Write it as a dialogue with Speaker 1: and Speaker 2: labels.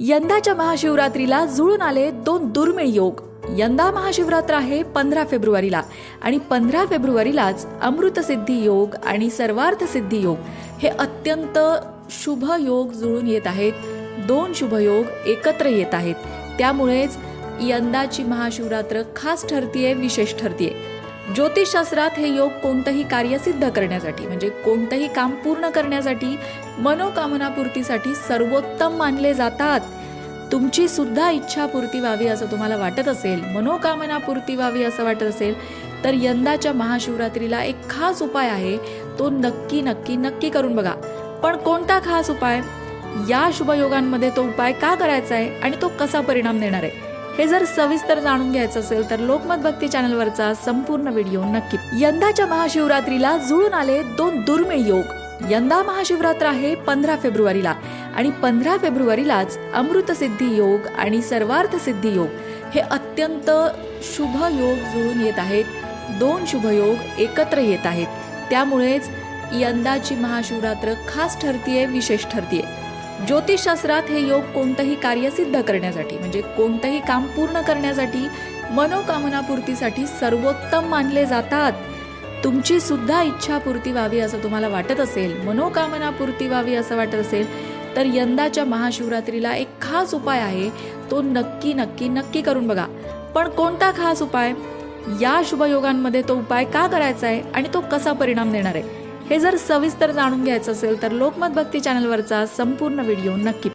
Speaker 1: यंदाच्या महाशिवरात्रीला जुळून आले दोन दुर्मिळ योग. यंदा महाशिवरात्र आहे पंधरा फेब्रुवारीला आणि पंधरा फेब्रुवारीलाच अमृतसिद्धी योग आणि सर्वार्थ सिद्धी योग हे अत्यंत शुभ योग जुळून येत आहेत. दोन शुभ योग एकत्र येत आहेत. त्यामुळेच यंदाची महाशिवरात्र खास ठरतीये विशेष ठरतीये. ज्योतिषशास्त्रात हे योग कोणतंही कार्य सिद्ध करण्यासाठी म्हणजे कोणतंही काम पूर्ण करण्यासाठी मनोकामनापूर्तीसाठी सर्वोत्तम मानले जातात. तुमची सुद्धा इच्छा पूर्ती व्हावी असं तुम्हाला वाटत असेल मनोकामना पूर्ती व्हावी असं वाटत असेल तर यंदाच्या महाशिवरात्रीला एक खास उपाय आहे तो नक्की नक्की नक्की करून बघा. पण कोणता खास उपाय? या शुभयोगांमध्ये तो उपाय का करायचा आहे आणि तो कसा परिणाम देणार आहे? हे जर सविस्तर जाणून घ्यायचं असेल तर लोकमत भक्ती चॅनलवरचा संपूर्ण व्हिडिओ नक्की यंदाच्या महाशिवरात्रीला जुळून आले दोन दुर्मिळ योग. यंदा महाशिवरात्र आहे पंधरा फेब्रुवारीला आणि पंधरा फेब्रुवारीलाच अमृतसिद्धी योग आणि सर्वार्थ सिद्धी योग हे अत्यंत शुभ योग जुळून येत आहेत. दोन शुभ योग एकत्र येत आहेत. त्यामुळेच यंदाची महाशिवरात्र खास ठरतीये विशेष ठरतीये. ज्योतिषशास्त्रात हे योग कोणतंही कार्य सिद्ध करण्यासाठी म्हणजे कोणतंही काम पूर्ण करण्यासाठी मनोकामनापूर्तीसाठी सर्वोत्तम मानले जातात. तुमची सुद्धा इच्छा पूर्ती व्हावी असं तुम्हाला वाटत असेल मनोकामना पूर्ती व्हावी असं वाटत असेल तर यंदाच्या महाशिवरात्रीला एक खास उपाय आहे तो नक्की नक्की नक्की करून बघा. पण कोणता खास उपाय? या शुभयोगांमध्ये तो उपाय का करायचा आहे आणि तो कसा परिणाम देणार आहे? हे जर सविस्तर जाणून घ्यायचं असेल तर लोकमत भक्ती चॅनलवरचा संपूर्ण व्हिडिओ नक्की